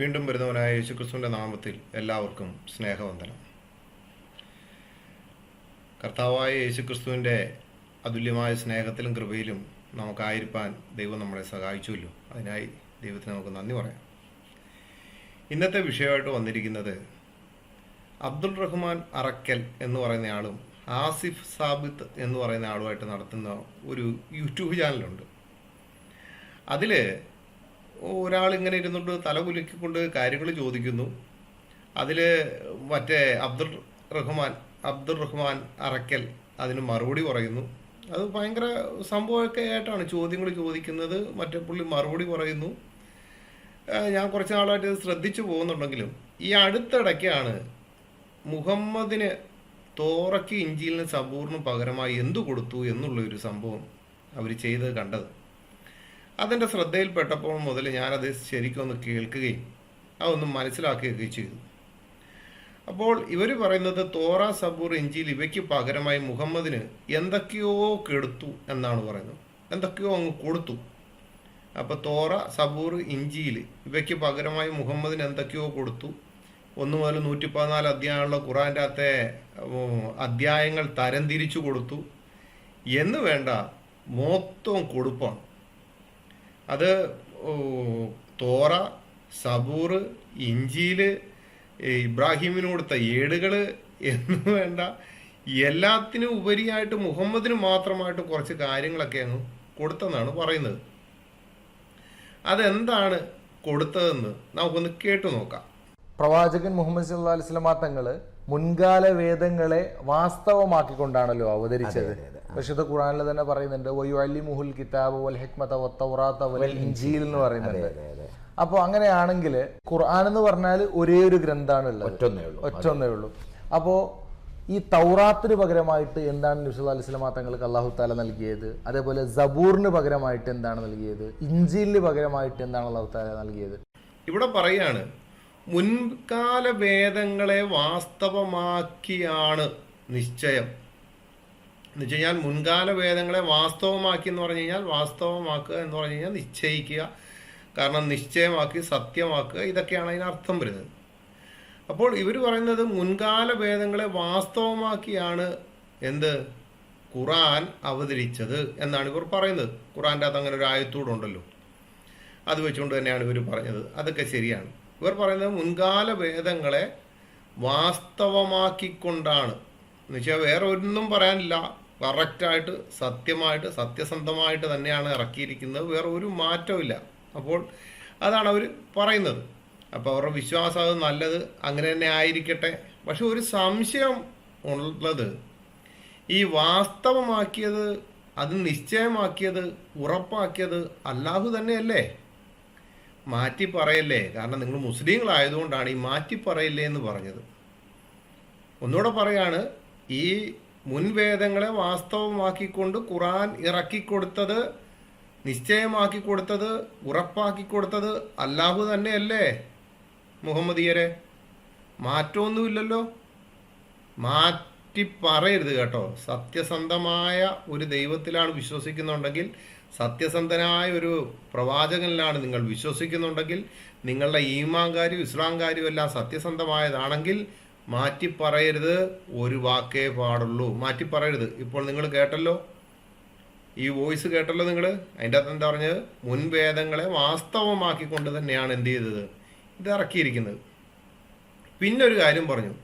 വീണ്ടും വരുന്നവനായ യേശുക്രിസ്തുവിന്റെ നാമത്തിൽ എല്ലാവർക്കും സ്നേഹവന്ദനം. കർത്താവായ യേശുക്രിസ്തുവിന്റെ അതുല്യമായ സ്നേഹത്തിലും കൃപയിലും നമുക്കായിരിക്കാൻ ദൈവം നമ്മളെ സഹായിച്ചുവല്ലോ. അതിനായി ദൈവത്തിന് നമുക്ക് നന്ദി പറയാം. ഇന്നത്തെ വിഷയമായിട്ട് വന്നിരിക്കുന്നത് അബ്ദുൾ റഹ്മാൻ അറക്കൽ എന്ന് പറയുന്ന ആളും ആസിഫ് സാബിത്ത് എന്ന് പറയുന്ന ആളുമായിട്ട് നടത്തുന്ന ഒരു യൂട്യൂബ് ചാനലുണ്ട്. അതിൽ ഒരാൾ ഇങ്ങനെ ഇരുന്നുകൊണ്ട് തല കുലുക്കിക്കൊണ്ട് കാര്യങ്ങൾ ചോദിക്കുന്നു. അതിൽ മറ്റേ അബ്ദുൾ റഹ്മാൻ അബ്ദുൾ റഹ്മാൻ അറക്കൽ അതിന് മറുപടി പറയുന്നു. അത് ഭയങ്കര സംഭവമൊക്കെ ആയിട്ടാണ് ചോദ്യങ്ങൾ ചോദിക്കുന്നത്. മറ്റേ പുള്ളി മറുപടി പറയുന്നു. ഞാൻ കുറച്ച് നാളായിട്ട് ശ്രദ്ധിച്ചു പോകുന്നുണ്ടെങ്കിലും ഈ അടുത്തിടയ്ക്കാണ് മുഹമ്മദിന് തോറയ്ക്ക് ഇഞ്ചിയിലിന് സബൂറിന് പകരമായി എന്തു കൊടുത്തു എന്നുള്ള ഒരു സംഭവം അവർ ചെയ്തത് കണ്ടത്. അതെന്റെ ശ്രദ്ധയിൽപ്പെട്ടപ്പോൾ മുതൽ ഞാനത് ശരിക്കും ഒന്ന് കേൾക്കുകയും അതൊന്ന് മനസ്സിലാക്കുകയൊക്കെ ചെയ്തു. അപ്പോൾ ഇവർ പറയുന്നത് തോറ സബൂർ ഇഞ്ചിയിൽ ഇവയ്ക്ക് പകരമായി മുഹമ്മദിന് എന്തൊക്കെയോ കെടുത്തു എന്നാണ് പറയുന്നത്. എന്തൊക്കെയോ അങ്ങ് കൊടുത്തു. അപ്പോൾ തോറ സബൂർ ഇഞ്ചിയിൽ ഇവയ്ക്ക് പകരമായി മുഹമ്മദിന് എന്തൊക്കെയോ കൊടുത്തു. ഒന്ന് മുതൽ നൂറ്റി പതിനാല് അധ്യായമുള്ള ഖുറാന്റെ അകത്തെ അധ്യായങ്ങൾ തരംതിരിച്ചു കൊടുത്തു. എന്ന് വേണ്ട മൊത്തം കൊടുപ്പാണ്. അത് തോറ സബൂർ ഇഞ്ചിയിൽ ഇബ്രാഹിമിന് കൊടുത്ത ഏടുകൾ എന്ന് വേണ്ട എല്ലാത്തിനും ഉപരിയായിട്ട് മുഹമ്മദിന് മാത്രമായിട്ട് കുറച്ച് കാര്യങ്ങളൊക്കെ അങ്ങ് കൊടുത്തെന്നാണ് പറയുന്നത്. അതെന്താണ് കൊടുത്തതെന്ന് നമുക്കൊന്ന് കേട്ടു നോക്കാം. പ്രവാചകൻ മുഹമ്മദ് സല്ലാ അലൈഹി തങ്ങൾ മുൻകാല വേദങ്ങളെ വാസ്തവമാക്കിക്കൊണ്ടാണല്ലോ അവതരിച്ചത്. പരിശുദ്ധ ഖുറാനിൽ തന്നെ പറയുന്നുണ്ട് വയുഅല്ലി മുഹുൽ കിതാബ് വൽ ഹിക്മത വത്തൗറാത്ത വൽ ഇൻജീൽ. എന്ന് പറയുന്നുണ്ട്. അപ്പോൾ അങ്ങനെയാണെങ്കിൽ ഖുർആൻ എന്ന് പറഞ്ഞാൽ ഒരേ ഒരു ഗ്രന്ഥമാണ് ഉള്ളത് ഒറ്റൊന്നേ ഉള്ളൂ. അപ്പോ അപ്പോൾ ഈ തൗറാത്തിന് പകരമായിട്ട് എന്താണ് നബി അലൈഹി സ്വലാ തങ്ങൾക്ക് അള്ളാഹു താല നൽകിയത്? അതേപോലെ സബൂറിന് പകരമായിട്ട് എന്താണ് നൽകിയത്? ഇഞ്ചിലിന് പകരമായിട്ട് എന്താണ് അള്ളാഹു താല നൽകിയത്? ഇവിടെ പറയാണ് മുൻകാല വേദങ്ങളെ വാസ്തവമാക്കിയാണ് നിശ്ചയം. എന്ന് വെച്ച് കഴിഞ്ഞാൽ മുൻകാല വേദങ്ങളെ വാസ്തവമാക്കി എന്ന് പറഞ്ഞു കഴിഞ്ഞാൽ വാസ്തവമാക്കുക എന്ന് പറഞ്ഞു കഴിഞ്ഞാൽ നിശ്ചയിക്കുക. കാരണം നിശ്ചയമാക്കി സത്യമാക്കുക ഇതൊക്കെയാണ് അതിനർത്ഥം വരുന്നത്. അപ്പോൾ ഇവർ പറയുന്നത് മുൻകാല വേദങ്ങളെ വാസ്തവമാക്കിയാണ് എന്ത്? ഖുറാൻ അവതരിച്ചത് എന്നാണ് ഇവർ പറയുന്നത്. ഖുറാന്റെ അകത്ത് അങ്ങനെ ഒരു ആയത്തൂടുണ്ടല്ലോ. അത് വെച്ചുകൊണ്ട് തന്നെയാണ് ഇവർ പറഞ്ഞത്. അതൊക്കെ ശരിയാണ്. ഇവർ പറയുന്നത് മുൻകാല വേദങ്ങളെ വാസ്തവമാക്കിക്കൊണ്ടാണ്. എന്ന് വെച്ചാൽ വേറെ ഒന്നും പറയാനില്ല. കറക്റ്റായിട്ട് സത്യമായിട്ട് സത്യസന്ധമായിട്ട് തന്നെയാണ് ഇറക്കിയിരിക്കുന്നത്. വേറെ ഒരു മാറ്റവും അപ്പോൾ അതാണ് അവർ പറയുന്നത്. അപ്പോൾ അവരുടെ വിശ്വാസം അത് നല്ലത് അങ്ങനെ തന്നെ ആയിരിക്കട്ടെ. പക്ഷെ ഒരു സംശയം ഉള്ളത് ഈ വാസ്തവമാക്കിയത് അത് നിശ്ചയമാക്കിയത് ഉറപ്പാക്കിയത് അല്ലാഹു തന്നെയല്ലേ? മാറ്റി പറയല്ലേ കാരണം നിങ്ങൾ മുസ്ലിങ്ങളായതുകൊണ്ടാണ് ഈ മാറ്റി പറയില്ലേ എന്ന് പറഞ്ഞത്. ഒന്നുകൂടെ പറയാണ് ഈ മുൻവേദങ്ങളെ വാസ്തവമാക്കിക്കൊണ്ട് ഖുറാൻ ഇറക്കിക്കൊടുത്തത് നിശ്ചയമാക്കി കൊടുത്തത് ഉറപ്പാക്കി കൊടുത്തത് അല്ലാഹു തന്നെയല്ലേ മുഹമ്മദിയരെ? മാറ്റമൊന്നുമില്ലല്ലോ? മാറ്റി പറയരുത് കേട്ടോ. സത്യസന്ധമായ ഒരു ദൈവത്തിലാണ് വിശ്വസിക്കുന്നുണ്ടെങ്കിൽ സത്യസന്ധനായ ഒരു പ്രവാചകനിലാണ് നിങ്ങൾ വിശ്വസിക്കുന്നുണ്ടെങ്കിൽ നിങ്ങളുടെ ഈമാങ്കാരും ഇസ്ലാംകാരും എല്ലാം സത്യസന്ധമായതാണെങ്കിൽ മാറ്റി പറയരുത് ഒരു വാക്കേ പാടുള്ളൂ. മാറ്റി പറയരുത്. ഇപ്പോൾ നിങ്ങൾ കേട്ടല്ലോ? ഈ വോയിസ് കേട്ടല്ലോ നിങ്ങൾ? അതിന്റെ അകത്ത് എന്താ പറഞ്ഞത്? മുൻവേദങ്ങളെ വാസ്തവമാക്കിക്കൊണ്ട് തന്നെയാണ് എന്ത് ചെയ്തത്? ഇത് ഇറക്കിയിരിക്കുന്നത്. പിന്നെ ഒരു കാര്യം പറഞ്ഞു.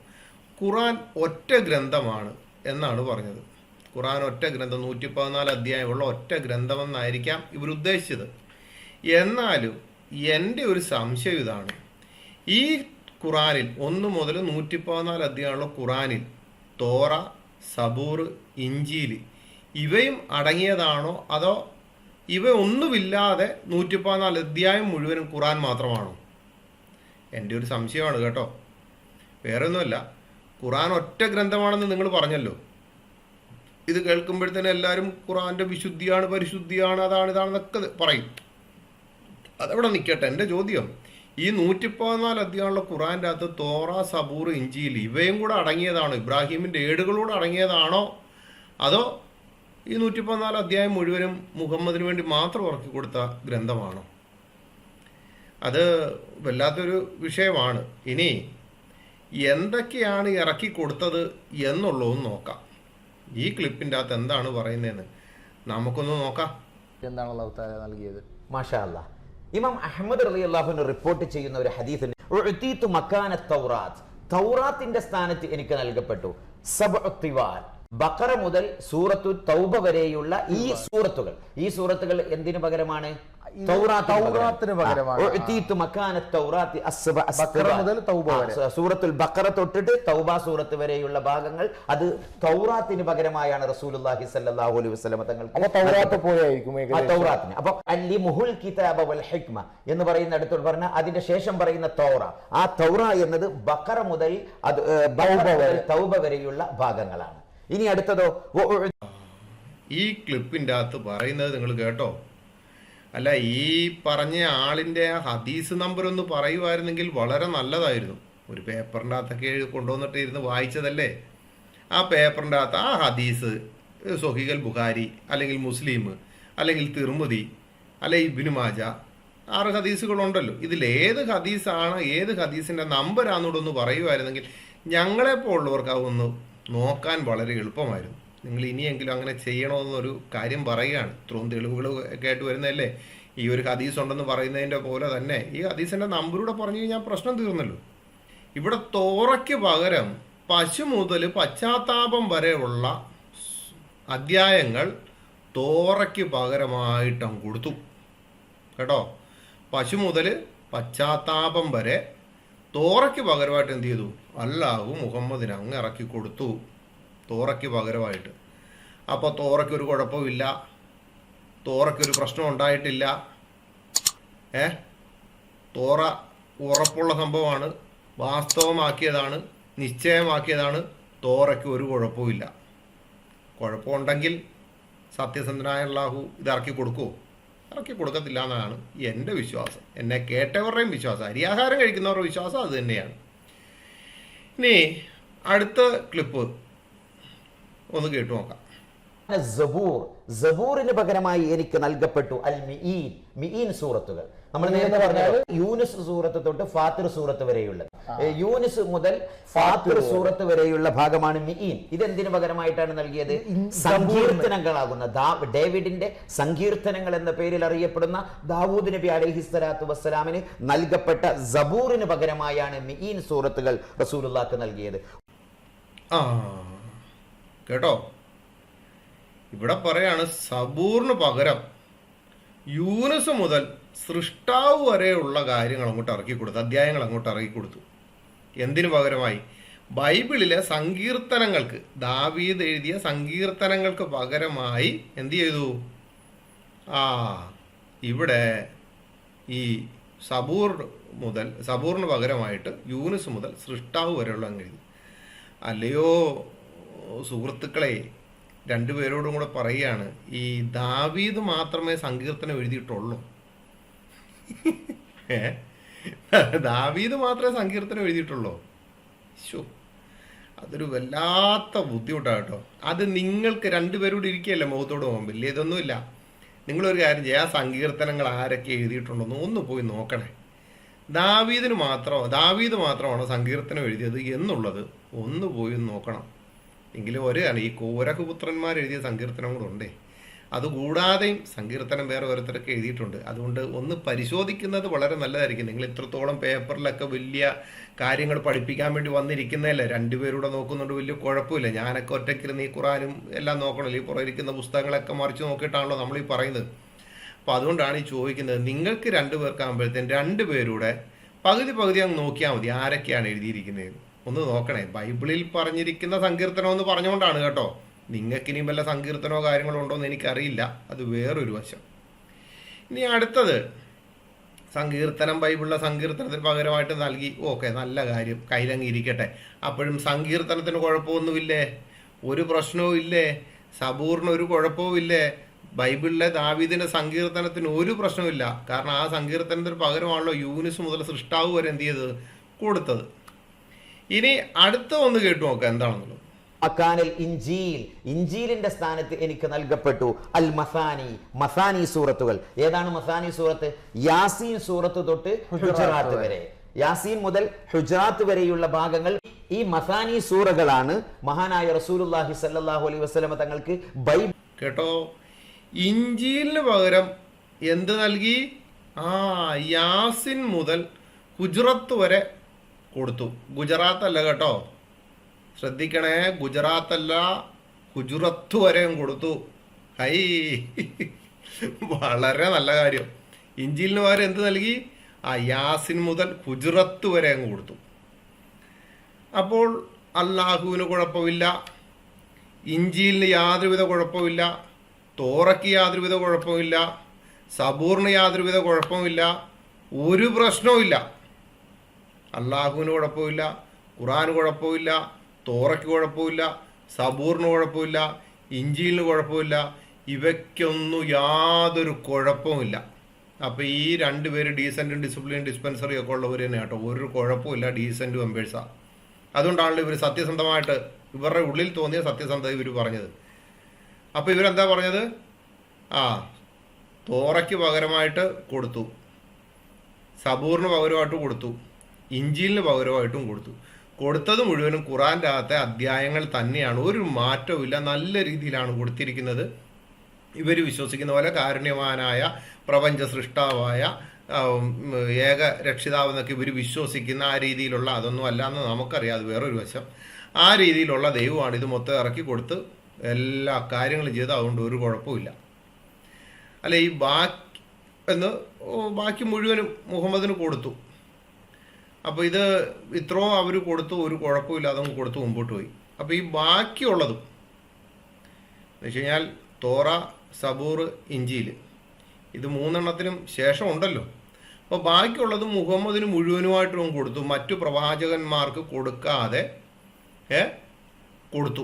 ഖുറാൻ ഒറ്റ ഗ്രന്ഥമാണ് എന്നാണ് പറഞ്ഞത്. ഖുറാൻ ഒറ്റ ഗ്രന്ഥം നൂറ്റി പതിനാല് അധ്യായമുള്ള ഒറ്റ ഗ്രന്ഥമെന്നായിരിക്കാം ഇവർ ഉദ്ദേശിച്ചത്. എന്നാലും എന്റെ ഒരു സംശയം ഇതാണ്. ഈ ഖുറാനിൽ ഒന്ന് മുതൽ നൂറ്റി പതിനാല് അധ്യായമുള്ള ഖുറാനിൽ തോറ സബൂർ ഇഞ്ചിയിൽ ഇവയും അടങ്ങിയതാണോ? അതോ ഇവ ഒന്നുമില്ലാതെ നൂറ്റി പതിനാല് അധ്യായം മുഴുവനും ഖുറാൻ മാത്രമാണോ? എന്റെ ഒരു സംശയമാണ് കേട്ടോ. വേറെ ഒന്നുമല്ല ഖുറാൻ ഒറ്റ ഗ്രന്ഥമാണെന്ന് നിങ്ങൾ പറഞ്ഞല്ലോ. ഇത് കേൾക്കുമ്പോഴത്തേനും എല്ലാവരും ഖുറാന്റെ വിശുദ്ധിയാണ് പരിശുദ്ധിയാണ് അതാണ് ഇതാണെന്നൊക്കെ പറയും. അതവിടെ നിൽക്കട്ടെ എന്റെ ചോദ്യം. ഈ നൂറ്റി പതിനാല് അധ്യായമുള്ള ഖുറാന്റെ അകത്ത് തോറ സബൂർ ഇഞ്ചിയിൽ ഇവയും കൂടെ അടങ്ങിയതാണോ? ഇബ്രാഹിമിന്റെ ഏടുകളൂടെ അടങ്ങിയതാണോ? അതോ ഈ നൂറ്റി പതിനാല് അധ്യായം മുഴുവനും മുഹമ്മദിന് വേണ്ടി മാത്രം ഉറക്കി കൊടുത്ത ഗ്രന്ഥമാണോ? അത് വല്ലാത്തൊരു വിഷയമാണ്. ഇനി എന്തൊക്കെയാണ് ഇറക്കി കൊടുത്തത് എന്നുള്ളതും നോക്കാം. ഈ ക്ലിപ്പിന്റെ അകത്ത് എന്താണ് പറയുന്നതെന്ന് നമുക്കൊന്ന് നോക്കാം. എന്താണ് അള്ളാഹു താല നൽകിയത്? മാഷാ അല്ലാ ഇമാം അഹമ്മദ് അലി അള്ളാഹുവിന് റിപ്പോർട്ട് ചെയ്യുന്ന ഒരു ഹദീസിൽ മക്കാന തൗറാത്ത്. തൗറാത്തിന്റെ സ്ഥാനത്ത് എനിക്ക് നൽകപ്പെട്ടു. ബക്കറ മുതൽ സൂറത്തു തൗബ വരെയുള്ള ഈ സൂറത്തുകൾ. ഈ സൂറത്തുകൾ എന്തിനു പകരമാണ്? തൗറാത്തിന് പകരം. തൗറാത്തിന് പകരമാണ്. സൂറത്തുൽ ബക്കറ തൊട്ടിട്ട് തൗബ സൂറത്ത് വരെയുള്ള ഭാഗങ്ങൾ അത് തൗറാത്തിന് പകരമായാണ് റസൂലുള്ളാഹി സല്ലല്ലാഹു അലൈഹി വസല്ലം പോലെയായിരിക്കും തൗറാത്തിന്. അപ്പൊ അല്ലി മുഹുൽ കിതാബ വൽ ഹിക്മ എന്ന് പറയുന്ന അടുത്തോട് പറഞ്ഞ അതിന്റെ ശേഷം പറയുന്ന തൗറ. ആ തൗറ എന്നത് ബക്കറ മുതൽ അത് തൗബ വരെയുള്ള ഭാഗങ്ങളാണ്. ഇനി അടുത്തതോ ഈ ക്ലിപ്പിന്റെ അകത്ത് പറയുന്നത് നിങ്ങൾ കേട്ടോ. അല്ല ഈ പറഞ്ഞ ആളിന്റെ ആ ഹദീസ് നമ്പർ ഒന്ന് പറയുമായിരുന്നെങ്കിൽ വളരെ നല്ലതായിരുന്നു. ഒരു പേപ്പറിന്റെ അകത്തൊക്കെ കൊണ്ടുവന്നിട്ട് ഇരുന്ന് വായിച്ചതല്ലേ? ആ പേപ്പറിന്റെ അകത്ത് ആ ഹദീസ് സൊഹിഗൽ ബുഖാരി അല്ലെങ്കിൽ മുസ്ലിം അല്ലെങ്കിൽ തിർമുതി അല്ലെ ഇബിനു മാജ ആറ് ഹദീസുകളുണ്ടല്ലോ. ഇതിൽ ഏത് ഹദീസാണ് ഏത് ഹദീസിന്റെ നമ്പറാണെന്നൂടെ ഒന്ന് പറയുമായിരുന്നെങ്കിൽ ഞങ്ങളെപ്പോലുള്ളവർക്ക് അതൊന്ന് നോക്കാൻ വളരെ എളുപ്പമായിരുന്നു. നിങ്ങൾ ഇനിയെങ്കിലും അങ്ങനെ ചെയ്യണമെന്നൊരു കാര്യം പറയുകയാണ്. ഇത്രയും തെളിവുകൾ ഒക്കെ ആയിട്ട് വരുന്നതല്ലേ? ഈ ഒരു ഹദീസ് ഉണ്ടെന്ന് പറയുന്നതിന്റെ പോലെ തന്നെ ഈ ഹദീസിന്റെ നമ്പറൂടെ പറഞ്ഞു കഴിഞ്ഞാൽ പ്രശ്നം തീർന്നല്ലോ. ഇവിടെ തോറയ്ക്ക് പകരം പശു മുതൽ പശ്ചാത്താപം വരെയുള്ള അധ്യായങ്ങൾ തോറയ്ക്ക് പകരമായിട്ടും കൊടുത്തു. കേട്ടോ? പശു മുതൽ പശ്ചാത്താപം വരെ തോറയ്ക്ക് പകരമായിട്ട് എന്ത് ചെയ്തു? അല്ലാഹു മുഹമ്മദിന് അങ്ങ് ഇറക്കി കൊടുത്തു. തോറയ്ക്ക് പകരമായിട്ട്. അപ്പോൾ തോറയ്ക്ക് ഒരു കുഴപ്പമില്ല. തോറയ്ക്ക് ഒരു പ്രശ്നം ഉണ്ടായിട്ടില്ല. ഏ? തോറ ഉറപ്പുള്ള സംഭവമാണ്. വാസ്തവമാക്കിയതാണ്. നിശ്ചയമാക്കിയതാണ്. തോറയ്ക്ക് ഒരു കുഴപ്പമില്ല കുഴപ്പമുണ്ടെങ്കിൽ സത്യസന്ധനായ അള്ളാഹു ഇത് ഇറക്കി കൊടുക്കുമോ ഇറക്കി കൊടുക്കത്തില്ല എന്നാണ് എന്റെ വിശ്വാസം. എന്നെ കേട്ടവരുടെയും വിശ്വാസം. അരിയാഹാരം കഴിക്കുന്നവരുടെ വിശ്വാസം അത് തന്നെയാണ്. ഇനി അടുത്ത ക്ലിപ്പ്. ഒന്ന് കേട്ടു നോക്കാം. സബൂർ. സബൂറിന് പകരമായി എനിക്ക് നൽകപ്പെട്ടു അൽ മിഈൻ മിഈൻ സൂറത്തുകൾ. നമ്മൾ നേരത്തെ പറഞ്ഞത് യൂനിസ് സൂറത്ത് തൊട്ട് ഫാത്തിർ സൂറത്ത് വരെയുള്ളത്. യൂനിസ് മുതൽ ഫാത്തിർ സൂറത്ത് വരെയുള്ള ഭാഗമാണ് മിഈൻ. ഇതെന്തിനു പകരമായിട്ടാണ് നൽകിയത്? സങ്കീർത്തനങ്ങളാകുന്ന ഡേവിഡിന്റെ സങ്കീർത്തനങ്ങൾ എന്ന പേരിൽ അറിയപ്പെടുന്ന ദാവൂദ് നബി അലൈഹി സ്വലാത്തു വസ്സലാമിന് നൽകപ്പെട്ട സബൂറിന് പകരമായാണ് മിഈൻ സൂറത്തുകൾ റസൂലുള്ളാക്ക് നൽകിയത്. ആ കേട്ടോ? ഇവിടെ പറയാണ് സബൂറിന് പകരം യൂനസ് മുതൽ സൃഷ്ടാവ് വരെയുള്ള കാര്യങ്ങൾ അങ്ങോട്ട് ഇറക്കി കൊടുത്തു അധ്യായങ്ങൾ അങ്ങോട്ട് ഇറക്കി കൊടുത്തു. എന്തിനു പകരമായി? ബൈബിളിലെ സങ്കീർത്തനങ്ങൾക്ക് ദാവീദ് എഴുതിയ സങ്കീർത്തനങ്ങൾക്ക് പകരമായി എന്ത് ചെയ്തു? ആ ഇവിടെ ഈ സബൂർ മുതൽ സബൂറിന് പകരമായിട്ട് യൂനിസ് മുതൽ സൃഷ്ടാവ് വരെയുള്ള എഴുതി. അല്ലയോ സുഹൃത്തുക്കളെ രണ്ടുപേരോടും കൂടെ പറയുകയാണ് ഈ ദാവീദ് മാത്രമേ സങ്കീർത്തനം എഴുതിയിട്ടുള്ളൂ. ദാവീദ് മാത്രമേ സങ്കീർത്തനം എഴുതിയിട്ടുള്ളൂ. ശോ അതൊരു വല്ലാത്ത ബുദ്ധിമുട്ടാണ് കേട്ടോ. അത് നിങ്ങൾക്ക് രണ്ടുപേരോട് ഇരിക്കുകയല്ലേ മുഖത്തോട് വലിയ ഇതൊന്നുമില്ല. നിങ്ങളൊരു കാര്യം ചെയ്യുക ആ സങ്കീർത്തനങ്ങൾ ആരൊക്കെ എഴുതിയിട്ടുണ്ടെന്ന് ഒന്ന് പോയി നോക്കണേ. ദാവീദിന് മാത്രം ദാവീദ് മാത്രമാണ് സങ്കീർത്തനം എഴുതിയത് എന്നുള്ളത് ഒന്ന് പോയി നോക്കണം. എങ്കിലും കാര്യം ഈ കോരകപുത്രന്മാർ എഴുതിയ സങ്കീർത്തനം കൂടെ ഉണ്ടേ. അതുകൂടാതെയും സങ്കീർത്തനം വേറെ ഓരോരുത്തരൊക്കെ എഴുതിയിട്ടുണ്ട്. അതുകൊണ്ട് ഒന്ന് പരിശോധിക്കുന്നത് വളരെ നല്ലതായിരിക്കും. നിങ്ങൾ ഇത്രത്തോളം പേപ്പറിലൊക്കെ വലിയ കാര്യങ്ങൾ പഠിപ്പിക്കാൻ വേണ്ടി വന്നിരിക്കുന്നതല്ലേ? രണ്ടുപേരൂടെ നോക്കുന്നുണ്ട് വലിയ കുഴപ്പമില്ല. ഞാനൊക്കെ ഒറ്റയ്ക്കിരുന്ന് ഈ ഖുറാനും എല്ലാം നോക്കണമല്ലോ ഈ പുറകിരിക്കുന്ന പുസ്തകങ്ങളൊക്കെ മറിച്ച് നോക്കിയിട്ടാണല്ലോ നമ്മൾ ഈ പറയുന്നത്. അപ്പോൾ അതുകൊണ്ടാണ് ഈ ചോദിക്കുന്നത് നിങ്ങൾക്ക് രണ്ടുപേർക്കാകുമ്പോഴത്തേക്കും രണ്ടുപേരൂടെ പകുതി പകുതി അങ്ങ് നോക്കിയാൽ മതി ആരൊക്കെയാണ് എഴുതിയിരിക്കുന്നത്. ഒന്ന് നോക്കണേ. ബൈബിളിൽ പറഞ്ഞിരിക്കുന്ന സങ്കീർത്തനം എന്ന് പറഞ്ഞുകൊണ്ടാണ് കേട്ടോ. നിങ്ങൾക്ക് ഇനിയും വല്ല സങ്കീർത്തനോ കാര്യങ്ങളോ ഉണ്ടോ എന്ന് എനിക്കറിയില്ല. അത് വേറൊരു വശം. ഇനി അടുത്തത്. സങ്കീർത്തനം ബൈബിളിലെ സങ്കീർത്തനത്തിന് പകരമായിട്ട് നൽകി. ഓക്കെ നല്ല കാര്യം. കൈലങ്ങിയിരിക്കട്ടെ അപ്പോഴും സങ്കീർത്തനത്തിന് കുഴപ്പമൊന്നുമില്ലേ? ഒരു പ്രശ്നവും ഇല്ലേ? സബൂറിന് ഒരു കുഴപ്പവും ഇല്ലേ? ബൈബിളിലെ ദാവീദിന്റെ സങ്കീർത്തനത്തിന് ഒരു പ്രശ്നവുമില്ല കാരണം ആ സങ്കീർത്തനത്തിന് പകരമാണല്ലോ യൂനിസ് മുതൽ സൃഷ്ടാവ് വരെ എന്ത് ചെയ്തത്? കൊടുത്തത്. ഇനി അടുത്ത ഒന്ന് കേട്ടു നോക്കാം എന്താണെന്നുള്ളത്. അക്കാനിൽ ഇഞ്ചീൽ ഇഞ്ചീലിന്റെ സ്ഥാനത്ത് എനിക്ക് നൽകപ്പെട്ടു അൽ മസാനി മസാനി സൂറത്തുകൾ. ഏതാണ് മസാനി സൂറത്ത്? യാസീൻ സൂറത്ത് തൊട്ട് ഹുജറാത്ത് വരെ. യാസീൻ മുതൽ ഹുജറാത്ത് വരെയുള്ള ഭാഗങ്ങൾ ഈ മസാനി സൂറകളാണ് മഹാനായ റസൂലുള്ളാഹി സല്ലാഹു അലൈഹി വസല്ലമ തങ്ങൾക്ക് ബൈ കേട്ടോ? ഇഞ്ചീലിന് പകരം എന്ത് നൽകി? ആ യാസിൻ മുതൽ ഹുജറത്ത് വരെ കൊടുത്തു. ഗുജറാത്ത് അല്ല കേട്ടോ. ശ്രദ്ധിക്കണേ ഗുജറാത്ത് അല്ല ഗുജറത്ത് വരെയും കൊടുത്തു. ഹൈ. വളരെ നല്ല കാര്യം. ഇഞ്ചിലിന് പകരം എന്ത് നൽകി? ആ യാസിൻ മുതൽ ഗുജറത്ത് വരെ അങ്ങ് കൊടുത്തു. അപ്പോൾ അള്ളാഹുവിന് കുഴപ്പമില്ല. ഇഞ്ചിലിന് യാതൊരുവിധ കുഴപ്പമില്ല. തോറയ്ക്ക് യാതൊരുവിധ കുഴപ്പമില്ല. സബൂറിന് യാതൊരുവിധ കുഴപ്പമില്ല. ഒരു പ്രശ്നവുമില്ല. അള്ളാഹുവിന് കുഴപ്പമില്ല ഖുറാന് കുഴപ്പമില്ല തോറയ്ക്ക് കുഴപ്പമില്ല സബൂറിന് കുഴപ്പമില്ല ഇഞ്ചിയിലിന് കുഴപ്പമില്ല ഇവയ്ക്കൊന്നും യാതൊരു കുഴപ്പമില്ല അപ്പോൾ ഈ രണ്ട് പേര് ഡീസന്റും ഡിസിപ്ലിൻ ഡിസ്പെൻസറിയും ഒക്കെ ഉള്ളവർ തന്നെ കേട്ടോ. ഒരു കുഴപ്പമില്ല ഡീസന്റ് മെമ്പേഴ്സാണ് അതുകൊണ്ടാണല്ലോ ഇവർ സത്യസന്ധമായിട്ട് ഇവരുടെ ഉള്ളിൽ തോന്നിയ സത്യസന്ധത ഇവർ പറഞ്ഞത്. അപ്പോൾ ഇവരെന്താ പറഞ്ഞത്? ആ തോറയ്ക്ക് പകരമായിട്ട് കൊടുത്തു. സബൂറിന് പകരമായിട്ട് കൊടുത്തു. ഇഞ്ചിലിന് പകരമായിട്ടും കൊടുത്തു. കൊടുത്തത് മുഴുവനും ഖുറാന്റെ അകത്തെ അധ്യായങ്ങൾ തന്നെയാണ്. ഒരു മാറ്റവും നല്ല രീതിയിലാണ് കൊടുത്തിരിക്കുന്നത്. ഇവർ വിശ്വസിക്കുന്ന പോലെ കാരുണ്യവാനായ പ്രപഞ്ച സൃഷ്ടാവായ ഏക രക്ഷിതാവെന്നൊക്കെ ഇവർ വിശ്വസിക്കുന്ന ആ രീതിയിലുള്ള അതൊന്നും അല്ല എന്ന് നമുക്കറിയാം. അത് വേറൊരു വശം. ആ രീതിയിലുള്ള ദൈവമാണ് ഇത് മൊത്തം ഇറക്കി കൊടുത്ത് എല്ലാ കാര്യങ്ങളും ചെയ്ത് അതുകൊണ്ട് ഒരു കുഴപ്പമില്ല അല്ല ഈ ബാക്കി എന്ന് ബാക്കി മുഴുവനും മുഹമ്മദിന് കൊടുത്തു. അപ്പോൾ ഇത് ഇത്രോ അവർ കൊടുത്തു ഒരു കുഴപ്പമില്ലാതെ അങ്ങ് കൊടുത്തു മുമ്പോട്ട് പോയി. അപ്പോൾ ഈ ബാക്കിയുള്ളതും എന്ന് വെച്ച് കഴിഞ്ഞാൽ തോറ സബൂർ ഇഞ്ചിയിൽ ഇത് മൂന്നെണ്ണത്തിനും ശേഷം ഉണ്ടല്ലോ. അപ്പോൾ ബാക്കിയുള്ളത് മുഹമ്മദിന് മുഴുവനുമായിട്ടും കൊടുത്തു. മറ്റു പ്രവാചകന്മാർക്ക് കൊടുക്കാതെ കൊടുത്തു.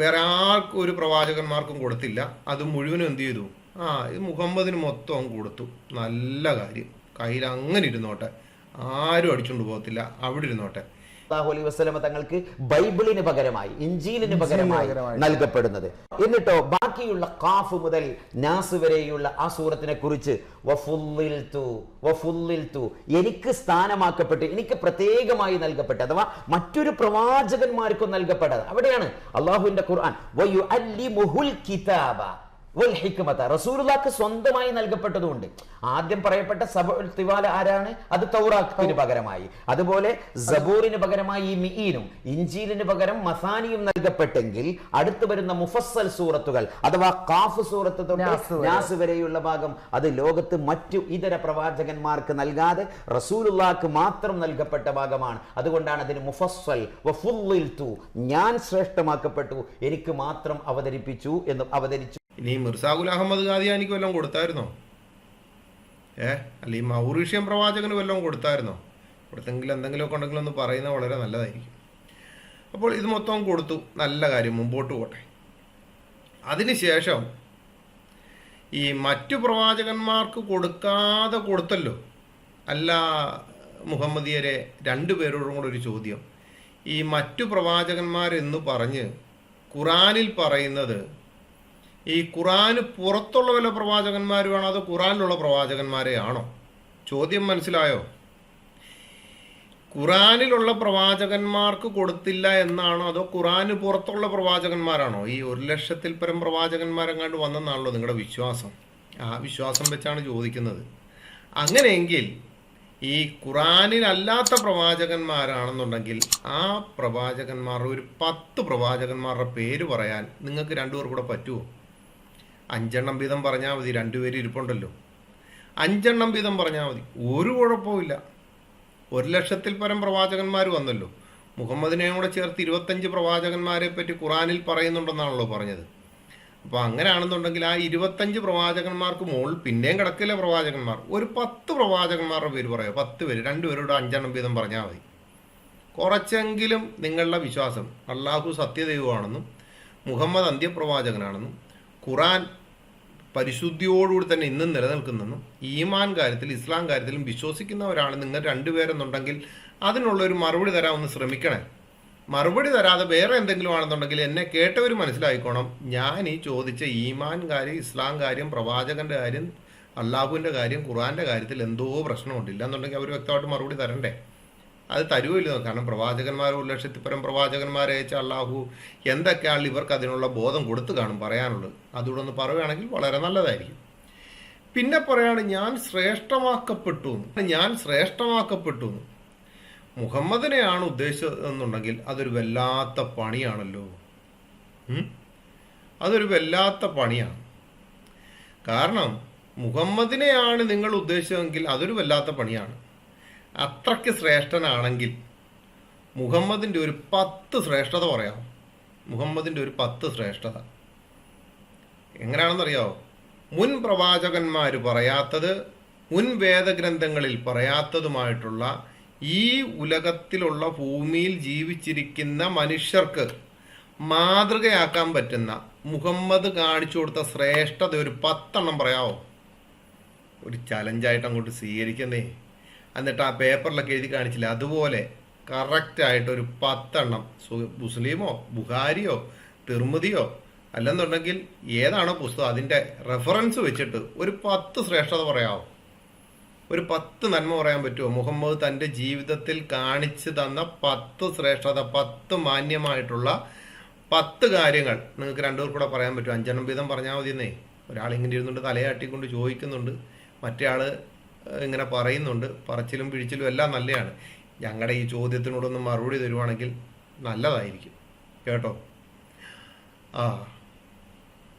വേറെ ആർക്കും ഒരു പ്രവാചകന്മാർക്കും കൊടുത്തില്ല. അത് മുഴുവനും എന്ത് ചെയ്തു? ആ ഇത് മുഹമ്മദിന് മൊത്തം കൊടുത്തു. നല്ല കാര്യം. കയ്യിൽ അങ്ങനെ ഇരുന്നോട്ടെ. ആരും അടിച്ചുകൊണ്ട് പോകത്തില്ല. അവിടെ ഇരുന്നോട്ടെ. അലൈഹി തങ്ങൾക്ക് ബൈബിളിന് പകരമായി ഇഞ്ചീലിന് പകരമായി. നൽകപ്പെടുന്നത്. എന്നിട്ടോ ബാക്കിയുള്ള കാഫ് മുതൽ നാസ് വരെയുള്ള ആ സൂറത്തിനെ കുറിച്ച്. എനിക്ക് സ്ഥാനമാക്കപ്പെട്ട് എനിക്ക് പ്രത്യേകമായി നൽകപ്പെട്ട് അഥവാ മറ്റൊരു പ്രവാചകന്മാർക്കും നൽകപ്പെട്ടത് അവിടെയാണ് അള്ളാഹുവിന്റെ ഖുർആൻ. കിതാബ. വൽ ഹിക്മത. റസൂലുള്ളാഹിക്ക് സ്വന്തമായി നൽകപ്പെട്ടതുകൊണ്ട്. ആദ്യം പറയപ്പെട്ട സബ തിവാല ആരാണ്? അത് തൗറാത്തിന് പകരമായി. അതുപോലെ സബൂറിന് പകരമായി ഈ മിഈനും ഇഞ്ചീലിന് പകരം മസാനിയും നൽകപ്പെട്ടെങ്കിൽ അടുത്ത് വരുന്ന മുഫസ്സൽ സൂറത്തുകൾ അഥവാ കാഫ് സൂറത്ത് തൊട്ട് നാസ് വരെയുള്ള ഭാഗം അത് ലോകത്ത് മറ്റു ഇതര പ്രവാചകന്മാർക്ക് നൽകാതെ റസൂലുള്ളാഹിക്ക് മാത്രം നൽകപ്പെട്ട ഭാഗമാണ്. അതുകൊണ്ടാണ് അതിന് മുഫസ്സൽ. ഞാൻ ശ്രേഷ്ഠമാക്കപ്പെട്ടു എനിക്ക് മാത്രം അവതരിപ്പിച്ചു എന്ന് അവതരിച്ചു. ഇനി മിർസാഖുൽ അഹമ്മദ് ഖാദിയാനിക്ക് വല്ലതും കൊടുത്തായിരുന്നോ? ഏ? അല്ല ഈ മൗറീഷ്യൻ പ്രവാചകന് വല്ലതും കൊടുത്തായിരുന്നോ? കൊടുത്തെങ്കിൽ എന്തെങ്കിലുമൊക്കെ ഉണ്ടെങ്കിൽ ഒന്ന് പറയുന്നത് വളരെ നല്ലതായിരിക്കും. അപ്പോൾ ഇത് മൊത്തം കൊടുത്തു. നല്ല കാര്യം മുമ്പോട്ട് പോട്ടെ. അതിനുശേഷം ഈ മറ്റു പ്രവാചകന്മാർക്ക് കൊടുക്കാതെ കൊടുത്തല്ലോ. അല്ല മുഹമ്മദിയരെ രണ്ടുപേരോടും കൂടെ ഒരു ചോദ്യം. ഈ മറ്റു പ്രവാചകന്മാരെന്ന് പറഞ്ഞ് ഖുറാനിൽ പറയുന്നത് ഈ ഖുറാന് പുറത്തുള്ള വല്ല പ്രവാചകന്മാരുമാണോ അതോ ഖുറാനിലുള്ള പ്രവാചകന്മാരെ ആണോ ചോദ്യം മനസ്സിലായോ? ഖുറാനിലുള്ള പ്രവാചകന്മാർക്ക് കൊടുത്തില്ല എന്നാണോ അതോ ഖുറാന് പുറത്തുള്ള പ്രവാചകന്മാരാണോ? ഈ ഒരു ലക്ഷത്തിൽ പരം പ്രവാചകന്മാരെങ്ങാണ്ട് വന്നെന്നാണല്ലോ നിങ്ങളുടെ വിശ്വാസം. ആ വിശ്വാസം വെച്ചാണ് ചോദിക്കുന്നത്. അങ്ങനെയെങ്കിൽ ഈ ഖുറാനിലല്ലാത്ത പ്രവാചകന്മാരാണെന്നുണ്ടെങ്കിൽ ആ പ്രവാചകന്മാരുടെ ഒരു പത്ത് പ്രവാചകന്മാരുടെ പേര് പറയാൻ നിങ്ങൾക്ക് രണ്ടുപേർ കൂടെ പറ്റുമോ? അഞ്ചെണ്ണം വീതം പറഞ്ഞാൽ മതി രണ്ടുപേരും ഇരിപ്പുണ്ടല്ലോ. അഞ്ചെണ്ണം വീതം പറഞ്ഞാൽ മതി. ഒരു കുഴപ്പമില്ല ഒരു ലക്ഷത്തിൽ പരം പ്രവാചകന്മാർ വന്നല്ലോ. മുഹമ്മദിനെയും കൂടെ ചേർത്ത് ഇരുപത്തഞ്ച് പ്രവാചകന്മാരെ പറ്റി ഖുറാനിൽ പറയുന്നുണ്ടെന്നാണല്ലോ പറഞ്ഞത്. അപ്പോൾ അങ്ങനെയാണെന്നുണ്ടെങ്കിൽ ആ ഇരുപത്തഞ്ച് പ്രവാചകന്മാർക്ക് മുകളിൽ പിന്നെയും കിടക്കില്ല പ്രവാചകന്മാർ? ഒരു പത്ത് പ്രവാചകന്മാരുടെ പേര് പറയാം. പത്ത് പേര് രണ്ടുപേരോട് അഞ്ചെണ്ണം വീതം പറഞ്ഞാൽ മതി. കുറച്ചെങ്കിലും നിങ്ങളുടെ വിശ്വാസം അള്ളാഹു സത്യദൈവമാണെന്നും മുഹമ്മദ് അന്ത്യപ്രവാചകനാണെന്നും ഖുറാൻ പരിശുദ്ധിയോടുകൂടി തന്നെ ഇന്നും നിലനിൽക്കുന്നെന്നും ഈമാൻ കാര്യത്തിൽ ഇസ്ലാം കാര്യത്തിലും വിശ്വസിക്കുന്ന വിശ്വസിക്കുന്നവരാണ് നിങ്ങൾ രണ്ടുപേരെന്നുണ്ടെങ്കിൽ അതിനുള്ള ഒരു മറുപടി തരാൻ ഒന്ന് ശ്രമിക്കണേ. മറുപടി തരാതെ വേറെ എന്തെങ്കിലും ആണെന്നുണ്ടെങ്കിൽ എന്നെ കേട്ടവർ മനസ്സിലായിക്കോണം. ഞാൻ ഈ ചോദിച്ച ഈമാൻ കാര്യം ഇസ്ലാം കാര്യം പ്രവാചകന്റെ കാര്യം അള്ളാഹുവിന്റെ കാര്യം ഖുർആന്റെ കാര്യത്തിൽ എന്തോ പ്രശ്നമുണ്ട്. ഇല്ലെന്നുണ്ടെങ്കിൽ അവർ വ്യക്തമായിട്ട് മറുപടി തരണ്ടേ? അത് തരുമല്ലോ കാരണം പ്രവാചകന്മാർ ഒരു ലക്ഷത്തിപ്പരം പ്രവാചകന്മാരെ അയച്ച അള്ളാഹു എന്തൊക്കെയാണ് ഇവർക്ക് അതിനുള്ള ബോധം കൊടുത്തു കാണും പറയാനുള്ളത്? അതുകൂടെ ഒന്ന് പറയുകയാണെങ്കിൽ വളരെ നല്ലതായിരിക്കും. പിന്നെ പറയാണ് ഞാൻ ശ്രേഷ്ഠമാക്കപ്പെട്ടു ഞാൻ ശ്രേഷ്ഠമാക്കപ്പെട്ടു മുഹമ്മദിനെയാണ് മുഹമ്മദിനെയാണ് ഉദ്ദേശിച്ചതെന്നുണ്ടെങ്കിൽ അതൊരു വല്ലാത്ത പണിയാണല്ലോ. അതൊരു വല്ലാത്ത പണിയാണ്. കാരണം മുഹമ്മദിനെയാണ് നിങ്ങൾ ഉദ്ദേശിച്ചതെങ്കിൽ അതൊരു വല്ലാത്ത പണിയാണ്. അത്രയ്ക്ക് ശ്രേഷ്ഠനാണെങ്കിൽ മുഹമ്മദിന്റെ ഒരു പത്ത് ശ്രേഷ്ഠത പറയാം. മുഹമ്മദിന്റെ ഒരു പത്ത് ശ്രേഷ്ഠത. എങ്ങനെയാണെന്നറിയാവോ മുൻ പ്രവാചകന്മാർ പറയാത്തത് മുൻ വേദഗ്രന്ഥങ്ങളിൽ പറയാത്തതുമായിട്ടുള്ള ഈ ഉലകത്തിലുള്ള ഭൂമിയിൽ ജീവിച്ചിരിക്കുന്ന മനുഷ്യർക്ക് മാതൃകയാക്കാൻ പറ്റുന്ന മുഹമ്മദ് കാണിച്ചു കൊടുത്ത ശ്രേഷ്ഠത ഒരു പത്തെണ്ണം പറയാവോ? ഒരു ചലഞ്ചായിട്ട് അങ്ങോട്ട് സ്വീകരിക്കുന്നേ. എന്നിട്ട് ആ പേപ്പറിലൊക്കെ എഴുതി കാണിച്ചില്ല? അതുപോലെ കറക്റ്റായിട്ട് ഒരു പത്തെണ്ണം മുസ്ലിമോ ബുഹാരിയോ തിർമുതിയോ അല്ലെന്നുണ്ടെങ്കിൽ ഏതാണോ പുസ്തകം അതിന്റെ റെഫറൻസ് വെച്ചിട്ട് ഒരു പത്ത് ശ്രേഷ്ഠത പറയാമോ ഒരു പത്ത് നന്മ പറയാൻ പറ്റുമോ മുഹമ്മദ് തന്റെ ജീവിതത്തിൽ കാണിച്ചു തന്ന പത്ത് ശ്രേഷ്ഠത പത്ത് മാന്യമായിട്ടുള്ള പത്ത് കാര്യങ്ങൾ നിങ്ങൾക്ക് രണ്ടുപേർ കൂടെ പറയാൻ പറ്റും അഞ്ചെണ്ണം വീതം പറഞ്ഞാൽ മതിയെന്നേ. ഒരാൾ ഇങ്ങനെ ഇരുന്നുകൊണ്ട് തലയാട്ടിക്കൊണ്ട് ചോദിക്കുന്നുണ്ട്. മറ്റേ ആൾ ഇങ്ങനെ പറയുന്നുണ്ട്. പറച്ചിലും പിഴിച്ചിലും എല്ലാം നല്ലതാണ് ഞങ്ങളുടെ ഈ ചോദ്യത്തിനോടൊന്ന് മറുപടി തരുവാണെങ്കിൽ നല്ലതായിരിക്കും. കേട്ടോ? ആ.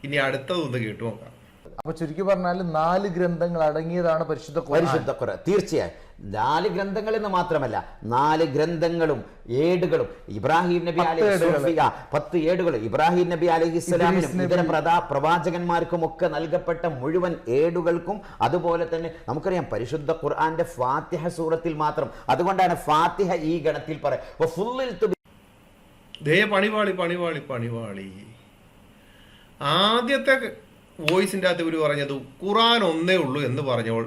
ഇനി അടുത്തതൊന്ന് കേട്ടു നോക്കാം. അപ്പൊ ചുരുക്കി പറഞ്ഞാൽ നാല് ഗ്രന്ഥങ്ങൾ അടങ്ങിയതാണ് പരിശുദ്ധ ഖുർആൻ. പരിശുദ്ധ ഖുർആൻ. തീർച്ചയായും. നാല് ഗ്രന്ഥങ്ങൾ എന്ന് മാത്രമല്ല നാല് ഗ്രന്ഥങ്ങളും ഏടുകളും. ഇബ്രാഹിം നബി അലഹി. പത്ത് ഏടുകൾ ഇബ്രാഹിം നബി അലഹി ഇസ്ലാമിനും ഇതര പ്രധാ പ്രവാചകന്മാർക്കും ഒക്കെ നൽകപ്പെട്ട മുഴുവൻ ഏടുകൾക്കും അതുപോലെ തന്നെ നമുക്കറിയാം പരിശുദ്ധ ഖുർആന്റെ ഫാത്തിഹ സൂറത്തിൽ മാത്രം. അതുകൊണ്ടാണ് ഫാത്തിഹ ഈ ഗണത്തിൽ പറയാം ദേ പണിവാളി പണിവാളി പണിവാളി ആദ്യത്തെ വോയിസിന്റെ അകത്ത് ഇവർ പറഞ്ഞത് ഖുറാൻ ഒന്നേ ഉള്ളൂ എന്ന് പറഞ്ഞപ്പോൾ